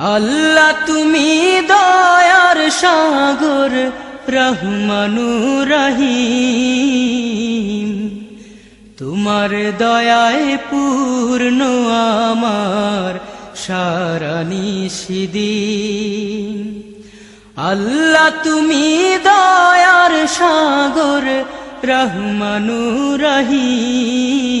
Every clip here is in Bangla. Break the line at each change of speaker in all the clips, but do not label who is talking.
আল্লাহ তুমি দয়ার সাগর, রহমানু রহিম। তোমার দয়ায় পূর্ণ আমার সারা নিষিদিন আল্লাহ তুমি দয়ার সাগর, রহমানু রহিম।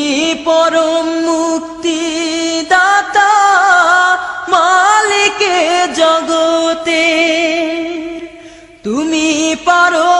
তুমি পরম মুক্তি দাতা মালিকে জগতে। তুমি পারো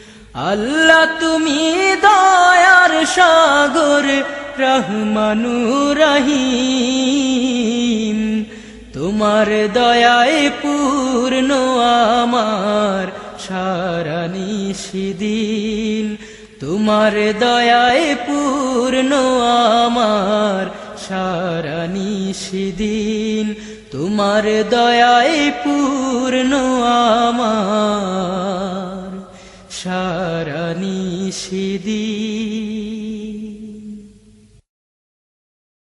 আল্লাহ তুমি দয়ার সাগর, রহমানু রহিম। তোমার দয়ায় পূর্ণ আমার, সারা নিষিদিন তোমার দয়ায় পূর্ণ আমার, সারা নিষিদিন তোমার দয়ায় পূর্ণ আমার। সারা নিষিদিন